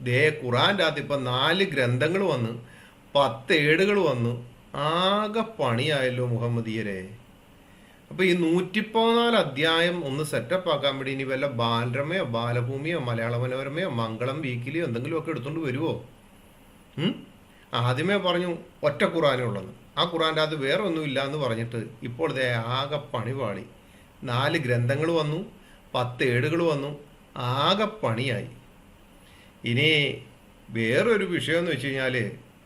ദേ ഖുറാന്റെ അകത്ത് ഇപ്പം നാല് ഗ്രന്ഥങ്ങൾ വന്ന് പത്ത് ഏടുകൾ വന്ന് ആകെ പണിയായല്ലോ മുഹമ്മദീയരെ. അപ്പൊ ഈ നൂറ്റിപ്പതിനാല് അധ്യായം ഒന്ന് സെറ്റപ്പ് ആക്കാൻ വേണ്ടി ഇനി വല്ല ബാലരമയോ ബാലഭൂമിയോ മലയാള മനോരമയോ മംഗളം വീക്കിലിയോ എന്തെങ്കിലും ഒക്കെ എടുത്തുകൊണ്ട് വരുമോ? ആദ്യമേ പറഞ്ഞു ഒറ്റ ഖുറാനേ ഉള്ളത് ആ ഖുറാന്റെ അത് വേറെ ഒന്നുമില്ല എന്ന് പറഞ്ഞിട്ട് ഇപ്പോൾ ദേ ആകെ പണിപാളി. നാല് ഗ്രന്ഥങ്ങൾ വന്നു പത്ത് ഏടുകൾ വന്നു ആകെ പണിയായി. ഇനി വേറൊരു വിഷയം എന്ന് വെച്ച് കഴിഞ്ഞാൽ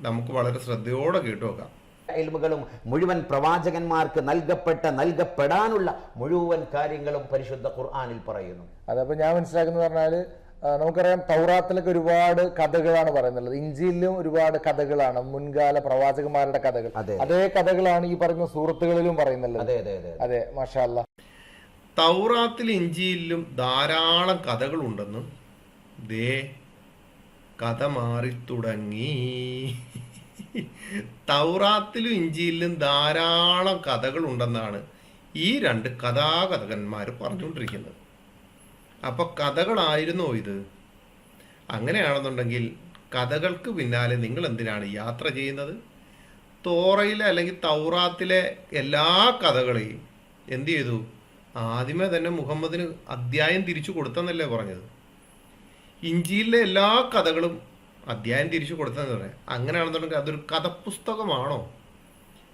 നമുക്ക് വളരെ ശ്രദ്ധയോടെ കേട്ടു നോക്കാം ഇൽമുകളും മുഴുവൻ പ്രവാചകന്മാർക്ക് നൽകപ്പെട്ട നൽകപ്പെടാനുള്ള മുഴുവൻ കാര്യങ്ങളും പരിശുദ്ധ ഖുർആാനിൽ പറയുന്നു. അതപ്പോ ഞാൻ മനസ്സിലാക്കുന്നത് പറഞ്ഞാൽ നമുക്കറിയാം തൗറാത്തിലൊക്കെ ഒരുപാട് കഥകളാണ് പറയുന്നുള്ളത്. ഇഞ്ചിയിലും ഒരുപാട് കഥകളാണ് മുൻകാല പ്രവാചകന്മാരുടെ കഥകൾ. അതേ. കഥകളാണ് ഈ പറയുന്ന സുഹൃത്തുക്കളിലും പറയുന്നുള്ളത്. അതെ അതെ അതെ അതെ. മാഷാല്ല തൗറാത്തിൽ ഇഞ്ചിയിലും ധാരാളം കഥകളുണ്ടെന്നും ദേ കഥ മാറി തുടങ്ങി. തൗറാത്തിലും ഇഞ്ചിയിലും ധാരാളം കഥകൾ ഉണ്ടെന്നാണ് ഈ രണ്ട് കഥാകഥകന്മാർ പറഞ്ഞുകൊണ്ടിരിക്കുന്നത്. അപ്പൊ കഥകളായിരുന്നോ ഇത്? അങ്ങനെയാണെന്നുണ്ടെങ്കിൽ കഥകൾക്ക് പിന്നാലെ നിങ്ങൾ എന്തിനാണ് യാത്ര ചെയ്യുന്നത്? തോറയിലെ അല്ലെങ്കിൽ തൗറാത്തിലെ എല്ലാ കഥകളെയും എന്ത് ചെയ്തു? ആദ്യമേ തന്നെ മുഹമ്മദിന് അധ്യായം തിരിച്ചു കൊടുത്തെന്നല്ലേ പറഞ്ഞത്. ഇഞ്ചിയിലെ എല്ലാ കഥകളും അധ്യായം തിരിച്ചു കൊടുത്തതെന്ന് പറയാം. അങ്ങനെയാണെന്നുണ്ടെങ്കിൽ അതൊരു കഥപുസ്തകമാണോ?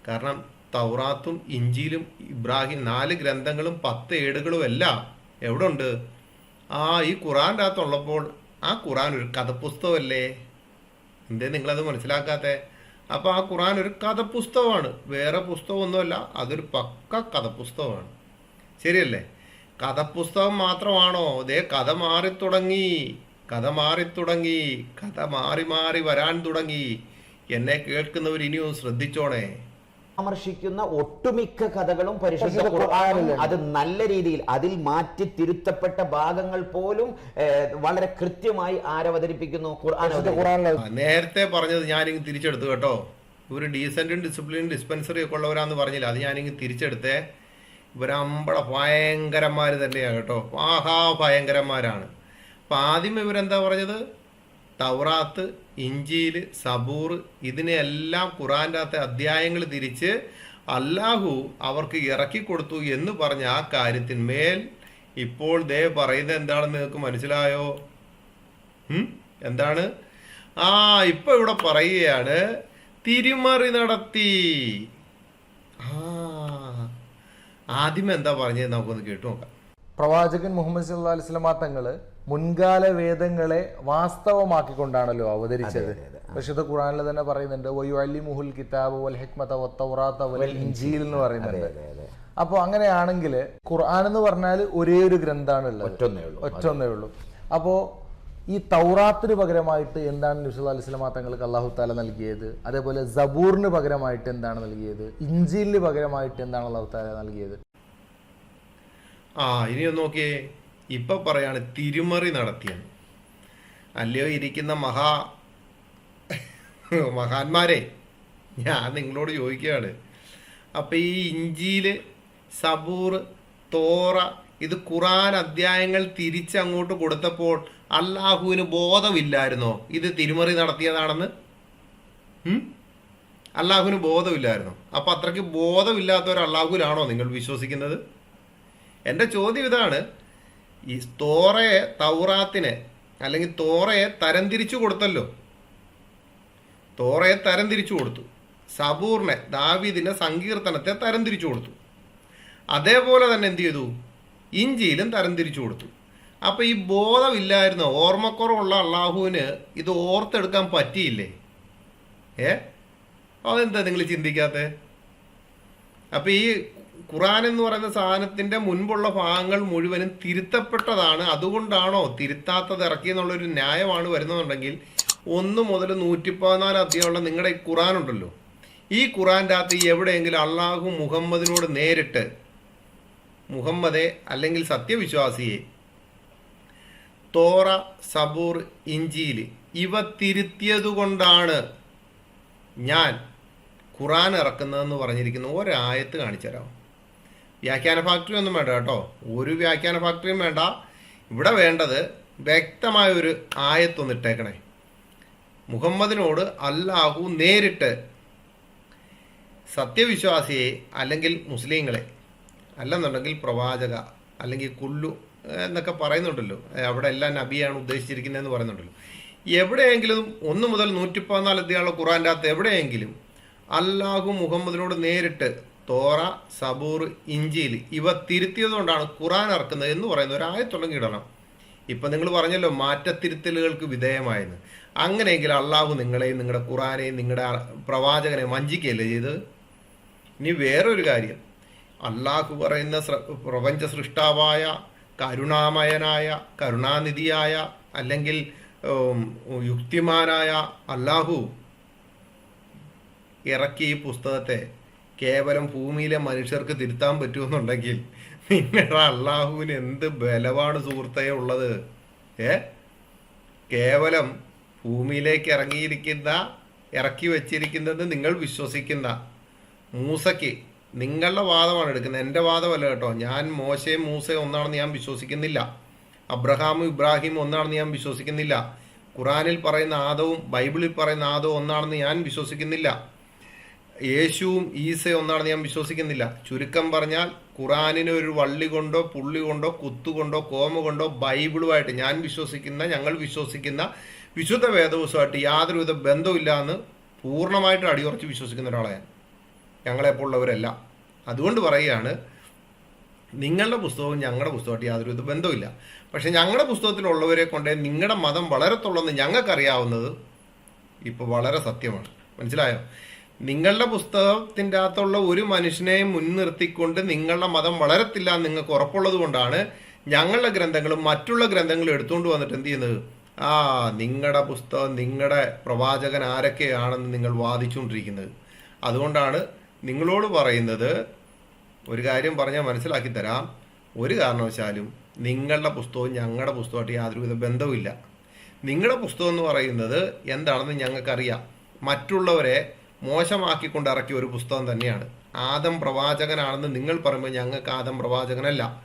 കാരണം തൗറാത്തും ഇഞ്ചിയിലും ഇബ്രാഹിം നാല് ഗ്രന്ഥങ്ങളും പത്ത് ഏടുകളും എല്ലാം എവിടെ ഉണ്ട് ആ ഈ ഖുറാന്റെ അകത്തുള്ളപ്പോൾ ആ ഖുറാൻ ഒരു കഥപുസ്തകമല്ലേ? എന്തേ നിങ്ങളത് മനസ്സിലാക്കാത്തെ? അപ്പോൾ ആ ഖുറാൻ ഒരു കഥപുസ്തകമാണ്. വേറെ പുസ്തകമൊന്നുമല്ല അതൊരു പക്ക കഥപുസ്തകമാണ്. ശരിയല്ലേ? കഥപുസ്തകം മാത്രമാണോ? ദേ കഥ മാറി തുടങ്ങി കഥ മാറി തുടങ്ങി കഥ മാറി മാറി വരാൻ തുടങ്ങി. എന്നെ കേൾക്കുന്നവർ ഇനിയും ശ്രദ്ധിച്ചോണേ. പരാമർശിക്കുന്ന ഒട്ടുമിക്ക കഥകളും പരിശുദ്ധ ഖുർആനിൽ അത് നല്ല രീതിയിൽ അതിൽ മാറ്റി തിരുത്തപ്പെട്ട ഭാഗങ്ങൾ പോലും വളരെ കൃത്യമായി ആരവതരിപ്പിക്കുന്നു ഖുർആൻ നേരത്തെ പറഞ്ഞത് ഞാനിങ്ങ് തിരിച്ചെടുത്തു കേട്ടോ. ഇവർ ഡീസന്റും ഡിസിപ്ലിനും ഡിസ്പെൻസറി ഒക്കെ ഉള്ളവരാന്ന് പറഞ്ഞില്ല. അത് ഞാനിങ്ങ് തിരിച്ചെടുത്തേ. ഇവരമ്പള ഭയങ്കരന്മാർ തന്നെയാണ് കേട്ടോ. ആഹാ ഭയങ്കരന്മാരാണ്. അപ്പം ആദ്യം ഇവരെന്താ പറഞ്ഞത്? തൗറാത്ത് ഇഞ്ചിയിൽ സബൂർ ഇതിനെയെല്ലാം ഖുറാന്റെ അകത്തെ അധ്യായങ്ങൾ തിരിച്ച് അല്ലാഹു അവർക്ക് ഇറക്കി കൊടുത്തു എന്ന് പറഞ്ഞ ആ കാര്യത്തിന്മേൽ ഇപ്പോൾ ദേ പറയുന്നത് എന്താണെന്ന് നിങ്ങൾക്ക് മനസ്സിലായോ? എന്താണ്? ആ ഇപ്പൊ ഇവിടെ പറയുകയാണ് തിരിമറി നടത്തി. ആ ആദ്യം എന്താ പറഞ്ഞത്? നമുക്കൊന്ന് കേട്ടു നോക്കാം. പ്രവാചകൻ മുഹമ്മദ് സല്ലാ അലിസ്ലമാ തങ്ങൾ മുൻകാല വേദങ്ങളെ വാസ്തവമാക്കിക്കൊണ്ടാണല്ലോ അവതരിച്ചത്. പക്ഷെ ഖുറാനിൽ തന്നെ പറയുന്നുണ്ട് വയു അലി മുഹുൽ കിതാബ് വൽ ഹിക്മത വത്തൗറാത്ത വൽ ഇഞ്ചീൽ എന്ന് പറയുന്നുണ്ട്. അപ്പോൾ അങ്ങനെയാണെങ്കിൽ ഖുർആൻ എന്ന് പറഞ്ഞാൽ ഒരേ ഒരു ഗ്രന്ഥമാണ് ഉള്ളത് ഒറ്റൊന്നേ ഉള്ളൂ. അപ്പോ ഉള്ളൂ. അപ്പോൾ ഈ തൗറാത്തിന് പകരമായിട്ട് എന്താണ് നബ്സ് അലൈഹി സ്വലാ തങ്ങൾക്ക് അള്ളാഹു താല നൽകിയത്? അതേപോലെ സബൂറിന് പകരമായിട്ട് എന്താണ് നൽകിയത്? ഇഞ്ചിലിന് പകരമായിട്ട് എന്താണ് അള്ളാഹു താല നൽകിയത്? ആ ഇനി ഒന്ന് നോക്കിയേ. ഇപ്പൊ പറയാണ് തിരുമറി നടത്തിയെന്ന്. അല്ലയോ ഇരിക്കുന്ന മഹാ മഹാന്മാരെ ഞാൻ നിങ്ങളോട് ചോദിക്കുകയാണ്. അപ്പൊ ഈ ഇഞ്ചിയിൽ സബൂർ തോറ ഇത് ഖുറാൻ അധ്യായങ്ങൾ തിരിച്ചങ്ങോട്ട് കൊടുത്തപ്പോൾ അള്ളാഹുവിന് ബോധമില്ലായിരുന്നോ? ഇത് തിരുമറി നടത്തിയതാണെന്ന്? അള്ളാഹുവിന് ബോധമില്ലായിരുന്നോ? അപ്പൊ അത്രയ്ക്ക് ബോധമില്ലാത്ത ഒരു അള്ളാഹുവിലാണോ നിങ്ങൾ വിശ്വസിക്കുന്നത്? എന്റെ ചോദ്യം ഇതാണ് ഈ തോറയെ തൗറാത്തിനെ അല്ലെങ്കിൽ തോറയെ തരംതിരിച്ചു കൊടുത്തല്ലോ. തോറയെ തരംതിരിച്ചു കൊടുത്തു. സബൂറിനെ ദാവീദിന്റെ സങ്കീർത്തനത്തെ തരംതിരിച്ചു കൊടുത്തു. അതേപോലെ തന്നെ എന്ത് ചെയ്തു? ഇഞ്ചിയിലും തരംതിരിച്ചു കൊടുത്തു. അപ്പോൾ ഈ ബോധമില്ലായിരുന്ന ഓർമ്മക്കുറവുള്ള അള്ളാഹുവിന് ഇത് ഓർത്തെടുക്കാൻ പറ്റിയില്ലേ? ഏ? അതെന്താ നിങ്ങൾ ചിന്തിക്കാത്തേ? അപ്പോൾ ഈ ഖുറാൻ എന്ന് പറയുന്ന സാധനത്തിന്റെ മുൻപുള്ള ഭാഗങ്ങൾ മുഴുവനും തിരുത്തപ്പെട്ടതാണ്. അതുകൊണ്ടാണോ തിരുത്താത്തത് ഇറക്കിയെന്നുള്ളൊരു ന്യായമാണ് വരുന്നതെന്നുണ്ടെങ്കിൽ ഒന്ന് മുതൽ നൂറ്റി പതിനാല് അധ്യായമുള്ള നിങ്ങളുടെ ഈ ഖുറാൻ ഉണ്ടല്ലോ. ഈ ഖുറാന്റെ അകത്ത് എവിടെയെങ്കിലും അള്ളാഹു മുഹമ്മദിനോട് നേരിട്ട് മുഹമ്മദെ അല്ലെങ്കിൽ സത്യവിശ്വാസിയെ തോറ സബൂർ ഇഞ്ചിയിൽ ഇവ തിരുത്തിയതുകൊണ്ടാണ് ഞാൻ ഖുറാൻ ഇറക്കുന്നതെന്ന് പറഞ്ഞിരിക്കുന്ന ഒരായത്ത് കാണിച്ചു തരാം വ്യാഖ്യാന ഫാക്ടറി ഒന്നും വേണ്ട കേട്ടോ. ഒരു വ്യാഖ്യാന ഫാക്ടറിയും വേണ്ട. ഇവിടെ വേണ്ടത് വ്യക്തമായ ഒരു ആയത്തൊന്നിട്ടേക്കണേ മുഹമ്മദിനോട് അല്ലാഹു നേരിട്ട് സത്യവിശ്വാസിയെ അല്ലെങ്കിൽ മുസ്ലിങ്ങളെ അല്ലെന്നുണ്ടെങ്കിൽ പ്രവാചക അല്ലെങ്കിൽ കുല്ലു എന്നൊക്കെ പറയുന്നുണ്ടല്ലോ. അവിടെ എല്ലാം നബിയാണ് ഉദ്ദേശിച്ചിരിക്കുന്നതെന്ന് പറയുന്നുണ്ടല്ലോ. എവിടെയെങ്കിലും ഒന്ന് മുതൽ നൂറ്റി പതിനാല് അധ്യായുള്ള ഖുറാന്റെ അകത്ത് എവിടെയെങ്കിലും അല്ലാഹു മുഹമ്മദിനോട് നേരിട്ട് തോറ സബൂർ ഇഞ്ചിയിൽ ഇവ തിരുത്തിയതുകൊണ്ടാണ് ഖുറാൻ ഇറക്കുന്നത് എന്ന് പറയുന്ന ഒരു ആയത്തുണ്ടെങ്കിൽ ഇടണം. ഇപ്പം നിങ്ങൾ പറഞ്ഞല്ലോ മാറ്റത്തിരുത്തലുകൾക്ക് വിധേയമായെന്ന്. അങ്ങനെയെങ്കിൽ അള്ളാഹു നിങ്ങളെയും നിങ്ങളുടെ ഖുറാനെയും നിങ്ങളുടെ പ്രവാചകനെ വഞ്ചിക്കുകയല്ലേ ചെയ്തത്? ഇനി വേറൊരു കാര്യം. അള്ളാഹു പറയുന്ന പ്രപഞ്ച സൃഷ്ടാവായ കരുണാമയനായ കരുണാനിധിയായ അല്ലെങ്കിൽ യുക്തിമാനായ അള്ളാഹു ഇറക്കിയ ഈ പുസ്തകത്തെ കേവലം ഭൂമിയിലെ മനുഷ്യർക്ക് തിരുത്താൻ പറ്റുമെന്നുണ്ടെങ്കിൽ നിങ്ങളുടെ അള്ളാഹുവിന് എന്ത് ബലമാണ് സുഹൃത്തേ ഉള്ളത്? ഏ? കേവലം ഭൂമിയിലേക്ക് ഇറങ്ങിയിരിക്കുന്ന ഇറക്കി വെച്ചിരിക്കുന്നത് നിങ്ങൾ വിശ്വസിക്കുന്ന മൂസയ്ക്ക് നിങ്ങളുടെ വാദമാണ് എടുക്കുന്നത്. എന്റെ വാദമല്ല കേട്ടോ. ഞാൻ മോശയും മൂസയും ഒന്നാണെന്ന് ഞാൻ വിശ്വസിക്കുന്നില്ല. അബ്രഹാമും ഇബ്രാഹിമും ഒന്നാണെന്ന് ഞാൻ വിശ്വസിക്കുന്നില്ല. ഖുറാനിൽ പറയുന്ന ആദവും ബൈബിളിൽ പറയുന്ന ആദവും ഒന്നാണെന്ന് ഞാൻ വിശ്വസിക്കുന്നില്ല. യേശുവും ഈസയും ഒന്നാണ് ഞാൻ വിശ്വസിക്കുന്നില്ല. ചുരുക്കം പറഞ്ഞാൽ ഖുറാനിന് ഒരു വള്ളി കൊണ്ടോ പുള്ളി കൊണ്ടോ കുത്തുകൊണ്ടോ കോമ കൊണ്ടോ ബൈബിളുമായിട്ട് ഞാൻ വിശ്വസിക്കുന്ന ഞങ്ങൾ വിശ്വസിക്കുന്ന വിശുദ്ധ വേദവുമായിട്ട് യാതൊരുവിധ ബന്ധമില്ല എന്ന് പൂർണമായിട്ട് അടിയുറച്ച് വിശ്വസിക്കുന്ന ഒരാളാണ് ഞങ്ങളെപ്പോലുള്ളവരല്ല അതുകൊണ്ട് പറയുകയാണ് നിങ്ങളുടെ പുസ്തകവും ഞങ്ങളുടെ പുസ്തകമായിട്ട് യാതൊരുവിധ ബന്ധമില്ല പക്ഷെ ഞങ്ങളുടെ പുസ്തകത്തിലുള്ളവരെ കൊണ്ട് നിങ്ങളുടെ മതം വളരത്തുള്ളെന്ന് ഞങ്ങൾക്കറിയാവുന്നത് ഇപ്പോൾ വളരെ സത്യമാണ്. മനസ്സിലായോ? നിങ്ങളുടെ പുസ്തകത്തിന്റെ അകത്തുള്ള ഒരു മനുഷ്യനെയും മുൻനിർത്തിക്കൊണ്ട് നിങ്ങളുടെ മതം വളരത്തില്ല എന്ന് നിങ്ങൾക്ക് ഉറപ്പുള്ളത് കൊണ്ടാണ് ഞങ്ങളുടെ ഗ്രന്ഥങ്ങളും മറ്റുള്ള ഗ്രന്ഥങ്ങളും എടുത്തുകൊണ്ട് വന്നിട്ട് എന്ത് ചെയ്യുന്നത്? ആ നിങ്ങളുടെ പുസ്തകം നിങ്ങളുടെ പ്രവാചകൻ ആരൊക്കെയാണെന്ന് നിങ്ങൾ വാദിച്ചുകൊണ്ടിരിക്കുന്നത്. അതുകൊണ്ടാണ് നിങ്ങളോട് പറയുന്നത് ഒരു കാര്യം പറഞ്ഞാൽ മനസ്സിലാക്കി തരാം. ഒരു കാരണവശാലും നിങ്ങളുടെ പുസ്തകവും ഞങ്ങളുടെ പുസ്തകമായിട്ട് യാതൊരുവിധ ബന്ധവുമില്ല. നിങ്ങളുടെ പുസ്തകം എന്ന് പറയുന്നത് എന്താണെന്ന് ഞങ്ങൾക്കറിയാം. മറ്റുള്ളവരെ മോശമാക്കിക്കൊണ്ട് ഇറക്കിയ ഒരു പുസ്തകം തന്നെയാണ്. ആദം പ്രവാചകനാണെന്ന് നിങ്ങൾ പറയുമ്പോൾ ഞങ്ങൾക്ക് ആദം പ്രവാചകനല്ല.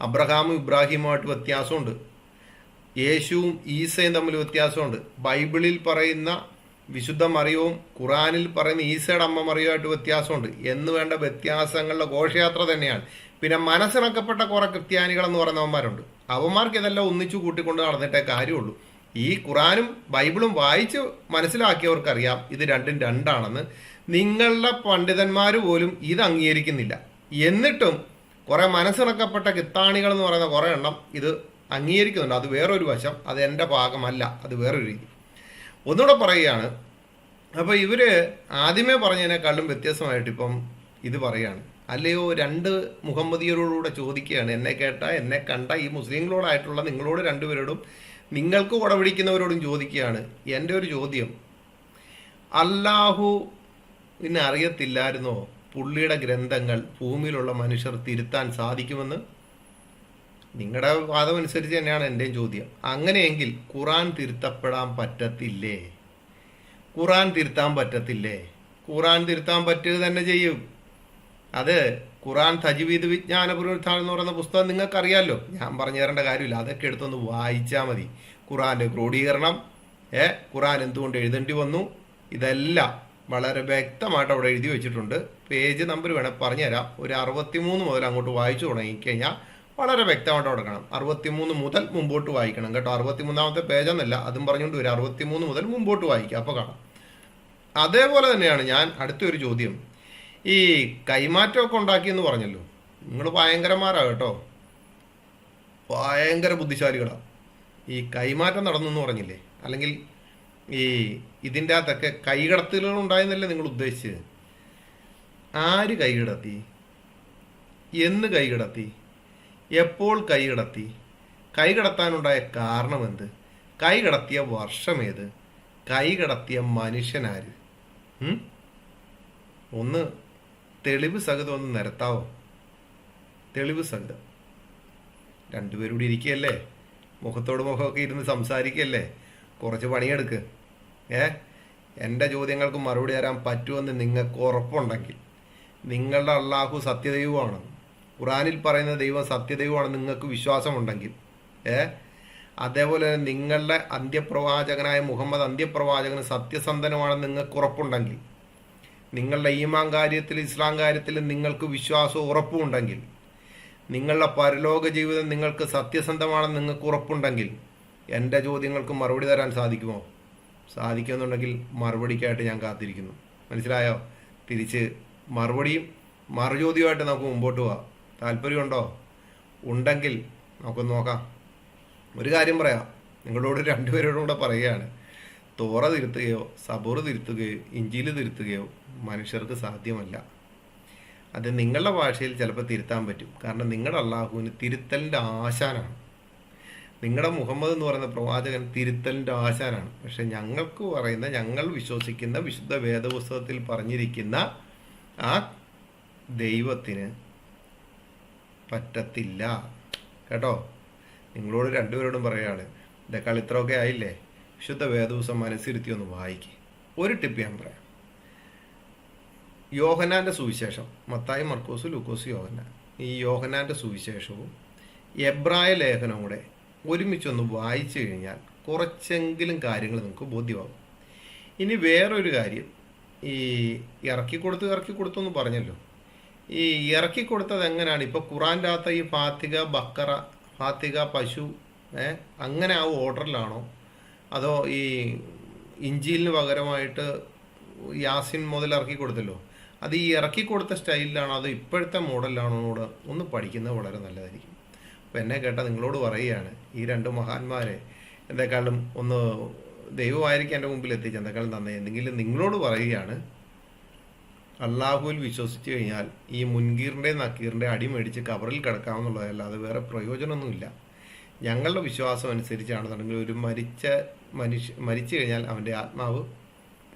അബ്രഹാമും ഇബ്രാഹിമുമായിട്ട് വ്യത്യാസമുണ്ട്. യേശുവും ഈസയും തമ്മിൽ വ്യത്യാസമുണ്ട്. ബൈബിളിൽ പറയുന്ന വിശുദ്ധ മറിയവും ഖുറാനിൽ പറയുന്ന ഈസയുടെ അമ്മ മറിയുമായിട്ട് വ്യത്യാസമുണ്ട്. എന്ന് വേണ്ട വ്യത്യാസങ്ങളുടെ ഘോഷയാത്ര തന്നെയാണ്. പിന്നെ മനസ്സിണക്കപ്പെട്ട കുറെ ക്രിസ്ത്യാനികൾ എന്ന് പറയുന്നവന്മാരുണ്ട്. അവന്മാർക്ക് ഇതെല്ലാം ഒന്നിച്ചു കൂട്ടിക്കൊണ്ട് നടന്നിട്ടേ കാര്യമുള്ളൂ. ഈ ഖുറാനും ബൈബിളും വായിച്ച് മനസ്സിലാക്കിയവർക്കറിയാം ഇത് രണ്ടും രണ്ടാണെന്ന്. നിങ്ങളുടെ പണ്ഡിതന്മാർ പോലും ഇത് അംഗീകരിക്കുന്നില്ല. എന്നിട്ടും കുറെ മനസ്സിണക്കപ്പെട്ട കിത്താണികൾ എന്ന് പറയുന്ന കുറെ എണ്ണം ഇത് അംഗീകരിക്കുന്നുണ്ട്. അത് വേറൊരു വശം അത് എന്റെ ഭാഗമല്ല അത് വേറൊരു രീതി. ഒന്നുകൂടെ പറയുകയാണ് അപ്പോൾ ഇവർ ആദ്യമേ പറഞ്ഞതിനേക്കാളും വ്യത്യസ്തമായിട്ട് ഇപ്പം ഇത് പറയാണ് അല്ലയോ രണ്ട് മുഹമ്മദിയരോടുകൂടെ ചോദിക്കുകയാണ് എന്നെ കേട്ട എന്നെ കണ്ട ഈ മുസ്ലിങ്ങളോടായിട്ടുള്ള നിങ്ങളോട് രണ്ടുപേരോടും നിങ്ങൾക്ക് കുടപിടിക്കുന്നവരോടും ചോദിക്കുകയാണ് എന്റെ ഒരു ചോദ്യം. അല്ലാഹു പിന്നെ അറിയത്തില്ലായിരുന്നോ? പുള്ളിയുടെ ഗ്രന്ഥങ്ങൾ ഭൂമിയിലുള്ള മനുഷ്യർ തിരുത്താൻ സാധിക്കുമെന്ന്? നിങ്ങളുടെ വാദം അനുസരിച്ച് തന്നെയാണ് എന്റെയും ചോദ്യം. അങ്ങനെയെങ്കിൽ ഖുറാൻ തിരുത്തപ്പെടാൻ പറ്റത്തില്ലേ? ഖുറാൻ തിരുത്താൻ പറ്റത്തില്ലേ? ഖുറാൻ തിരുത്താൻ പറ്റുക തന്നെ ചെയ്യും. അത് ഖുറാൻ തജ്വീദ് വിജ്ഞാന പുനരുത്ഥാനം എന്ന് പറയുന്ന പുസ്തകം നിങ്ങൾക്കറിയാമല്ലോ ഞാൻ പറഞ്ഞു തരേണ്ട കാര്യമില്ല. അതൊക്കെ എടുത്തൊന്ന് വായിച്ചാൽ മതി. ഖുറാന്റെ ക്രോഡീകരണം ഏ? ഖുറാൻ എന്തുകൊണ്ട് എഴുതേണ്ടി വന്നു? ഇതെല്ലാം വളരെ വ്യക്തമായിട്ട് അവിടെ എഴുതി വെച്ചിട്ടുണ്ട്. പേജ് നമ്പർ വേണേൽ പറഞ്ഞുതരാം. ഒരു അറുപത്തിമൂന്ന് മുതൽ അങ്ങോട്ട് വായിച്ചു തുടങ്ങിക്കഴിഞ്ഞാൽ വളരെ വ്യക്തമായിട്ട് കൊടുക്കണം കാണാം. അറുപത്തിമൂന്ന് മുതൽ മുമ്പോട്ട് വായിക്കണം കേട്ടോ. അറുപത്തിമൂന്നാമത്തെ പേജെന്നല്ല അതും പറഞ്ഞുകൊണ്ട് വരും. അറുപത്തിമൂന്ന് മുതൽ മുമ്പോട്ട് വായിക്കുക അപ്പോൾ കാണാം. അതേപോലെ തന്നെയാണ് ഞാൻ അടുത്തൊരു ചോദ്യം. ഈ കൈമാറ്റമൊക്കെ ഉണ്ടാക്കിയെന്ന് പറഞ്ഞല്ലോ. നിങ്ങൾ ഭയങ്കരന്മാരാ കേട്ടോ. ഭയങ്കര ബുദ്ധിശാലികളാണ് ഈ കൈമാറ്റം നടന്നു എന്ന് പറഞ്ഞില്ലേ? അല്ലെങ്കിൽ ഈ ഇതിന്റെ അകത്തൊക്കെ കൈകടത്തലുകൾ ഉണ്ടായെന്നല്ലേ നിങ്ങൾ ഉദ്ദേശിച്ചത്? ആര് കൈകടത്തി? എന്ന് കൈകടത്തി? എപ്പോൾ കൈകടത്തി? കൈകടത്താനുണ്ടായ കാരണമെന്ത്? കൈകടത്തിയ വർഷമേത് കൈകടത്തിയ മനുഷ്യനാര്? ഒന്ന് തെളിവ് സഹിതം ഒന്ന് നിരത്താവോ? തെളിവ് സഹിതം. രണ്ടുപേരും കൂടി ഇരിക്കുകയല്ലേ മുഖത്തോട് മുഖമൊക്കെ ഇരുന്ന് സംസാരിക്കുകയല്ലേ കുറച്ച് പണിയെടുക്ക്. ഏ? എന്റെ ചോദ്യങ്ങൾക്ക് മറുപടി തരാൻ പറ്റുമെന്ന് നിങ്ങൾക്ക് ഉറപ്പുണ്ടെങ്കിൽ. നിങ്ങളുടെ അള്ളാഹു സത്യദൈവമാണ്. ഖുറാനിൽ പറയുന്ന ദൈവം സത്യദൈവമാണെന്ന് നിങ്ങൾക്ക് വിശ്വാസമുണ്ടെങ്കിൽ. ഏ? അതേപോലെ തന്നെ നിങ്ങളുടെ അന്ത്യപ്രവാചകനായ മുഹമ്മദ് അന്ത്യപ്രവാചകന് സത്യസന്ധനമാണെന്ന് നിങ്ങൾക്ക് ഉറപ്പുണ്ടെങ്കിൽ. നിങ്ങളുടെ ഈമാൻ കാര്യത്തിൽ ഇസ്ലാം കാര്യത്തിൽ നിങ്ങൾക്ക് വിശ്വാസവും ഉറപ്പുമുണ്ടെങ്കിൽ നിങ്ങളുടെ പരലോക ജീവിതം നിങ്ങൾക്ക് സത്യസന്ധമാണെന്ന് നിങ്ങൾക്ക് ഉറപ്പുണ്ടെങ്കിൽ എന്റെ ചോദ്യങ്ങൾക്ക് മറുപടി തരാൻ സാധിക്കുമോ? സാധിക്കുമെന്നുണ്ടെങ്കിൽ മറുപടിക്കായിട്ട് ഞാൻ കാത്തിരിക്കുന്നു. മനസ്സിലായോ? തിരിച്ച് മറുപടിയും മറുചോദ്യമായിട്ട് നമുക്ക് മുമ്പോട്ട് പോവാം. താല്പര്യമുണ്ടോ? ഉണ്ടെങ്കിൽ നമുക്കൊന്ന് നോക്കാം. ഒരു കാര്യം പറയാം. നിങ്ങളോട് രണ്ടുപേരോടും കൂടെ പറയുകയാണ്. തോറ തിരുത്തുകയോ സബൂർ തിരുത്തുകയോ ഇഞ്ചിയിൽ തിരുത്തുകയോ മനുഷ്യർക്ക് സാധ്യമല്ല. അത് നിങ്ങളുടെ ഭാഷയിൽ ചിലപ്പോൾ തിരുത്താൻ പറ്റും. കാരണം നിങ്ങളുടെ അള്ളാഹുവിന് തിരുത്തലിന്റെ ആശാനാണ്. നിങ്ങളുടെ മുഹമ്മദ് എന്ന് പറയുന്ന പ്രവാചകൻ തിരുത്തലിന്റെ ആശാനാണ്. പക്ഷെ ഞങ്ങൾക്ക് പറയുന്ന ഞങ്ങൾ വിശ്വസിക്കുന്ന വിശുദ്ധ വേദപുസ്തകത്തിൽ പറഞ്ഞിരിക്കുന്ന ആ ദൈവത്തിന് പറ്റത്തില്ല. കേട്ടോ? നിങ്ങളോട് രണ്ടുപേരോടും പറയുകയാണ്. ഇതേക്കാൾ ഇത്രയൊക്കെ ആയില്ലേ? വിശുദ്ധ വേദവസം മനസ്സിരുത്തി ഒന്ന് വായിക്കുക ഒരു ടിപ്പ് ഞാൻ പറയാം. യോഹനാന്റെ സുവിശേഷം മത്തായി മർക്കോസ് ലൂക്കോസ് യോഹനാൻ ഈ യോഹനാന്റെ സുവിശേഷവും എബ്രായ ലേഖനവും കൂടെ ഒരുമിച്ചൊന്ന് വായിച്ചു കഴിഞ്ഞാൽ കുറച്ചെങ്കിലും കാര്യങ്ങൾ നിങ്ങൾക്ക് ബോധ്യമാകും. ഇനി വേറൊരു കാര്യം ഈ ഇറക്കി കൊടുത്തു ഇറക്കി കൊടുത്തു എന്ന് പറഞ്ഞല്ലോ. ഈ ഇറക്കി കൊടുത്തത് എങ്ങനെയാണ്? ഇപ്പോൾ ഖുറാന്റെ അകത്ത് ഈ ഫാത്തിക ബക്കറ ഫാത്തിക പശു അങ്ങനെ ആ ഓർഡറിലാണോ? അതോ ഈ ഇഞ്ചിയിലിന് പകരമായിട്ട് യാസിൻ മുതൽ ഇറക്കി കൊടുത്തല്ലോ. അത് ഈ ഇറക്കി കൊടുത്ത സ്റ്റൈലിലാണോ അതോ ഇപ്പോഴത്തെ മോഡലിലാണോ കൂടെ ഒന്ന് പഠിക്കുന്നത് വളരെ നല്ലതായിരിക്കും. അപ്പം എന്നെ കേട്ടാൽ നിങ്ങളോട് പറയുകയാണ് ഈ രണ്ട് മഹാന്മാരെ എന്തെക്കാളും ഒന്ന് ദൈവമായിരിക്കും എന്റെ മുമ്പിൽ എത്തിച്ച് എന്തെക്കാളും നന്നായി. എന്തെങ്കിലും നിങ്ങളോട് പറയുകയാണ് അള്ളാഹുവിൽ വിശ്വസിച്ച് കഴിഞ്ഞാൽ ഈ മുൻകീറിന്റെ നക്കീറിന്റെ അടി മേടിച്ച് കവറിൽ കിടക്കാമെന്നുള്ളതല്ലാതെ വേറെ പ്രയോജനമൊന്നുമില്ല. ഞങ്ങളുടെ വിശ്വാസം അനുസരിച്ചാണെന്നുണ്ടെങ്കിൽ ഒരു മരിച്ച മനുഷ്യ മരിച്ചു കഴിഞ്ഞാൽ അവന്റെ ആത്മാവ്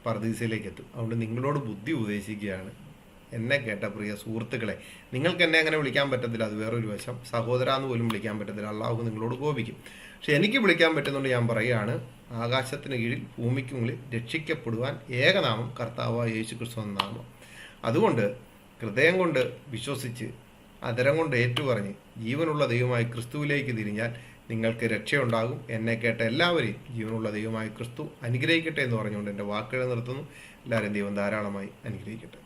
പർദീസയിലേക്ക് എത്തും അതുകൊണ്ട് നിങ്ങളോട് ബുദ്ധി ഉപദേശിക്കുകയാണ്. എന്നെ കേട്ട പ്രിയ സുഹൃത്തുക്കളെ നിങ്ങൾക്ക് എന്നെ അങ്ങനെ വിളിക്കാൻ പറ്റത്തില്ല. അത് വേറൊരു വശം. സഹോദര എന്ന് പോലും വിളിക്കാൻ പറ്റത്തില്ല. അള്ളാഹു നിങ്ങളോട് കോപിക്കും. പക്ഷെ എനിക്ക് വിളിക്കാൻ പറ്റുന്നുണ്ട് ഞാൻ പറയുകയാണ്. ആകാശത്തിന് കീഴിൽ ഭൂമിക്ക് മുകളിൽ രക്ഷിക്കപ്പെടുവാൻ ഏകനാമം കർത്താവായ യേശു ക്രിസ്തു എന്ന നാമം. അതുകൊണ്ട് ഹൃദയം കൊണ്ട് വിശ്വസിച്ച് അതരം കൊണ്ട് ഏറ്റുപറഞ്ഞ് ജീവനുള്ള ദൈവമായി ക്രിസ്തുവിലേക്ക് തിരിഞ്ഞാൽ നിങ്ങൾക്ക് രക്ഷയുണ്ടാകും. എന്നെ കേട്ട എല്ലാവരെയും ജീവനുള്ള ദൈവമായ ക്രിസ്തു അനുഗ്രഹിക്കട്ടെ എന്ന് പറഞ്ഞുകൊണ്ട് എന്റെ വാക്കുകൾ നിർത്തുന്നു. എല്ലാവരും ദൈവം ധാരാളമായി അനുഗ്രഹിക്കട്ടെ.